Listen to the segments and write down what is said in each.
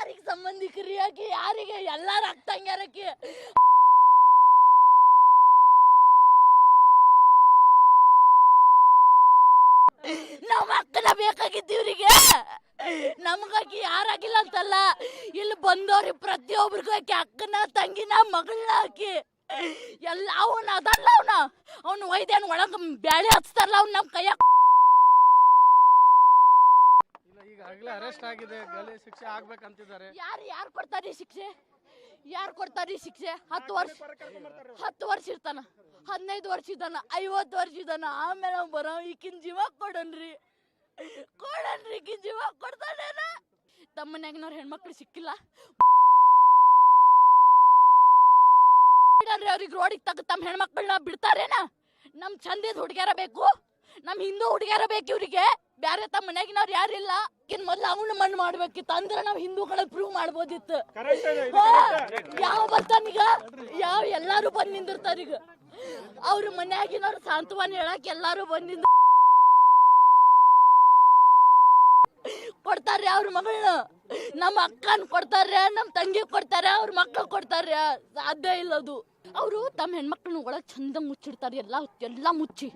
ಯಾರಿಗೆ ಸಂಬಂಧಿಕರಿ ಆಕಿ ಯಾರಿಗೆ, ಎಲ್ಲಾರು ಆಗ್ತಂಗ್ಯಾರಕಿ ನಮ್ಮ ಅಕ್ಕನ ಬೇಕಾಗಿತ್ತು ಇವ್ರಿಗೆ ನಮಗಾಕಿ ಯಾರಾಗಿಲ್ಲ ಅಂತಲ್ಲ, ಇಲ್ಲಿ ಬಂದವ್ರಿ ಪ್ರತಿಯೊಬ್ರಿಗೂ ಆಕಿ ಅಕ್ಕನ ತಂಗಿನ, ಮಗಳನ್ನ ಹಾಕಿ ಎಲ್ಲ, ಅವನ ಅದಲ್ಲ ಅವನ. ಅವನು ಒಯ್ದೇನು ಒಳಗ ಬ್ಯಾಳೆ ಹಚ್ತಾರಲ್ಲ ಅವ್ನು ನಮ್ಮ ಕೈಯಾಗ ಇಲ್ಲ ಈಗ ಆಗ್ಲೇ ಅರೆಸ್ಟ್ ಆಗಿದೆ ಗಲಿ ಶಿಕ್ಷೆ ಆಗ್ಬೇಕಂತಿದ್ದಾರೆ. ಯಾರು ಯಾರು ಕೊಡ್ತಾರಿ ಶಿಕ್ಷೆ? ಯಾರು ಕೊಡ್ತಾರೆ ಶಿಕ್ಷೆ? ಹತ್ತು ವರ್ಷ ಹತ್ತು ವರ್ಷ ಇರ್ತಾನ ಹದಿನೈದು ವರ್ಷ ಇದ್ದಾನ ಐವತ್ತು ವರ್ಷ ಇದ್ದಾನ ಆಮೇಲೆ ಅವ್ನು ಬರೋ ಈಕಿನ ಜೀವ ಕೊಡನ್ರಿ. ಕೊಡನ್ರಿ ಈಕಿನ ಜೀವ ಕೊಡ್ತಾನೇನ ತಮ್ಮ ಮನ್ಯಾಗಿನವ್ರ ಹೆಣ್ಮಕ್ಳು ಸಿಕ್ಕಿಲ್ಲ. ಬಿಡಲ್ರಿ ಅವ್ರಿಗೆ ರೋಡಿಗೆ ತಗ ತಮ್ಮ ಹೆಣ್ಮಕ್ಳನ್ನ ಬಿಡ್ತಾರೇನ? ನಮ್ ಚಂದಿದ ಹುಡುಗ್ಯಾರ ಬೇಕು ನಮ್ ಹಿಂದೂ ಹುಡುಗ್ಯಾರ ಬೇಕು ಇವ್ರಿಗೆ. ಬ್ಯಾರೆ ತಮ್ಮ ಮನ್ಯಾಗಿನವ್ರು ಯಾರಿಲ್ಲ? ಇನ್ ಮೊದ್ಲು ಅವನು ಮಣ್ಣು ಮಾಡ್ಬೇಕಿತ್ತು. ಅಂದ್ರ ನಾವ್ ಹಿಂದೂಗಳ ಪ್ರೂವ್ ಮಾಡ್ಬೋದಿತ್ತು. ಯಾವ ಬರ್ತಾನೀಗ ಯಾವ ಎಲ್ಲಾರು ಬಂದ್ ನಿಂದಿರ್ತಾರೀಗ ಅವ್ರ ಮನ್ಯಾಗಿನವ್ರು ಸಾಂತ್ವನ ಹೇಳಕ್ ಎಲ್ಲಾರು ಬಂದ್ ಕೊಡ್ತಾರ್ರಿ ಅವ್ರ ಮಗಳನ್ನ. ನಮ್ಮ ಅಕ್ಕನ್ ಕೊಡ್ತಾರ ನಮ್ಮ ತಂಗಿ ಕೊಡ್ತಾರೆ ಅವ್ರ ಮಕ್ಳು ಕೊಡ್ತಾರೆ ಸಾಧ್ಯ ಇಲ್ಲ ಅದು. ಅವರು ತಮ್ಮ ಹೆಣ್ಮಕ್ಳನ್ನ ಒಳಗೆ ಚಂದ ಮುಚ್ಚಿಡ್ತಾರೆ, ಎಲ್ಲ ಎಲ್ಲ ಮುಚ್ಚಿ.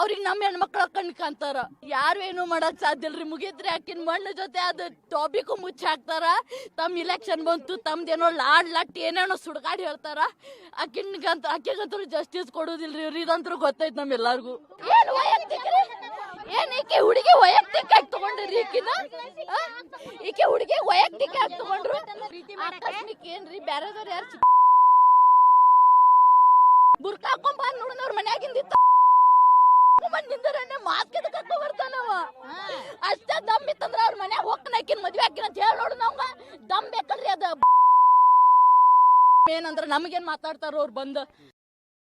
ಅವ್ರಿಗೆ ನಮ್ಮ ಹೆಣ್ಮಕ್ಳ ಕಣ್ ಕಾಣ್ತಾರ. ಯಾರು ಏನು ಮಾಡಕ್ ಸಾಧ್ಯ ಇಲ್ರಿ. ಮುಗಿದ್ರೆ ಆಕಿನ ಮಣ್ಣು ಜೊತೆ ಅದು ಟಾಪಿಕ್ ಮುಚ್ಚಿ ಹಾಕ್ತಾರ. ತಮ್ಮ ಇಲೆಕ್ಷನ್ ಬಂತು, ತಮ್ದೇನೋ ಲಾಡ್ ಲಟ್ ಏನೇನೋ ಸುಡ್ಗಾಡಿ ಹೇಳ್ತಾರ. ಆಕಿನ್ಗಂತ ಆಕಿಗಂತೂ ಜಸ್ಟಿಸ್ ಕೊಡೋದಿಲ್ರಿ ಇವ್ರಿ ಇದಂತೂ ಗೊತ್ತೈತ್ ನಮ್ಮೆಲ್ಲರಿಗೂ ಏನು ಈಕೆ ಹುಡುಗಿ ವೈಯಕ್ತಿಕ ಆಗಿ ತಗೊಂಡ್ರಿ ಈಕಿನ? ಈಕೆ ಹುಡುಗಿ ವೈಯಕ್ತಿಕ ಆಗಿ ತಗೊಂಡ್ರು? ಆಕಸ್ಮಿಕ ಏನ್ರಿ? ಬ್ಯಾರೆದವ್ರು ಯಾರು ಬುರ್ಕ ಹಾಕೊಂಡ್ ಬಂದ್ ನೋಡಿನ ಅವ್ರ ಮನ್ಯಾಗಿಂದಿತ್ತ ಬಂದ್ ನಿಂದರನೆ ಮಾತ್ ಕೆದ ಕರ್ಕೊಂಡ್ ಬರ್ತಾನವ ಅಷ್ಟೇ ದಮ್ ಇತ್ತಂದ್ರ ಅವ್ರ ಮನ್ಯಾಗ ಹೋಗ್ತಾನ ಆಕಿನ ಮದ್ವೆ ಆಕಿನ ಅಂತ ಹೇಳಿ ನೋಡು ನಾವ್ಗ. ದಮ್ ಬೇಕಲ್ರಿ ಅದ. ಏನಂದ್ರ ನಮಗೇನ್ ಮಾತಾಡ್ತಾರ ಅವ್ರು ಬಂದು.